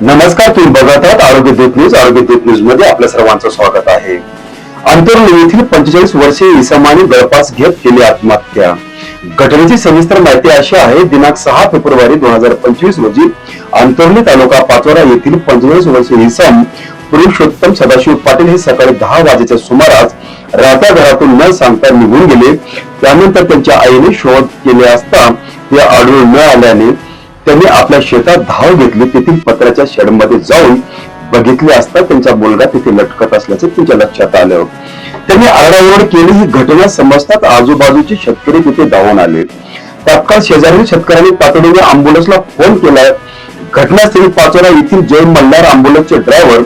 नमस्कार तुम्ही बघत आहात आरोग्य दूत न्यूज. आरोग्य दूत न्यूजमध्ये आपल्या सर्वांचं स्वागत आहे. अंतरुण येथील पंचेचाळीस वर्षे इसमाने गळपास घेत केली आत्महत्या. घटनेची सविस्तर माहिती अशी आहे दिनांक सहा फेब्रुवारी दोन हजार पंचवीस रोजी अंतर्ली तालुका पाचोरा येथील पंचेचाळीस वर्षे इसम पुरुषोत्तम सदाशिव पाटील हे सकाळी दहा वाजेच्या सुमारास राहत्या घरातून न सांगता निघून गेले. त्यानंतर त्यांच्या आईने शोध केले असता ते आढळून न आल्याने त्यांनी आपल्या शेतात धाव घेतली तेथील पत्र्याच्या शेडमध्ये जाऊन बघितले असता त्यांचा मुलगा तिथे लटकत असल्याचे त्यांच्या लक्षात आलं. त्यांनी आरडाओरड केली ही घटना समजताच आजूबाजूचे शेतकरी तिथे धावून आले. तात्काळ शेजारील शेतकऱ्यांनी तातडीने अँब्युलन्सला फोन केला. घटनास्थळी पाचोरा येथील जय मल्हार अँब्युलन्सचे ड्रायव्हर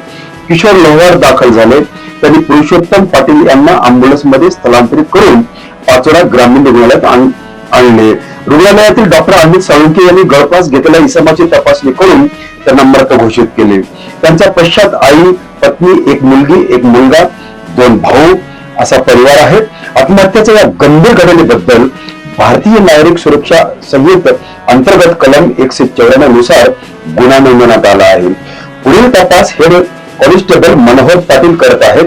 किशोर लोहार दाखल झाले. त्यांनी पुरुषोत्तम पाटील यांना अम्बुलन्समध्ये स्थलांतरित करून पाचोरा ग्रामीण रुग्णालयात आण- आणले. रुग्णालयातील डॉक्टर अमित साळुंके यांनी गळपास घेतलेल्या इसमाची तपासणी करून त्यांना मृत घोषित केले. त्यांच्या पश्चात आई पत्नी एक मुलगी एक मुलगा दोन भाऊ असा परिवार आहे. आत्महत्येच्या या गंभीर घटनेबद्दल भारतीय नागरिक सुरक्षा संहित अंतर्गत कलम एकशे चौऱ्याण्णवनुसार गुन्हा नोंदवण्यात आला आहे. पुढील तपास हेड कॉन्स्टेबल मनोहर पाटील करत आहेत.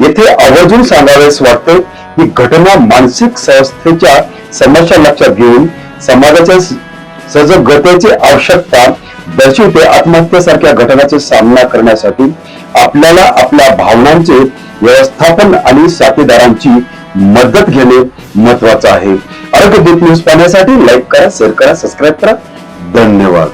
येथे आवर्जून सांगावेस वाटतं ही घटना मानसिक संस्थेच्या समस्या लक्षात घेऊन समाजाच्या सजगतेची आवश्यकता दर्शवते आत्महत्येसारख्या घटनांचा सामना करण्यासाठी आपल्याला आपल्या भावनांचे व्यवस्थापन आणि साथीदारांची मदत घेणे महत्वाचं आहे. आरोग्य दूत न्यूज पाहण्यासाठी लाईक करा शेअर करा सबस्क्राईब करा. धन्यवाद.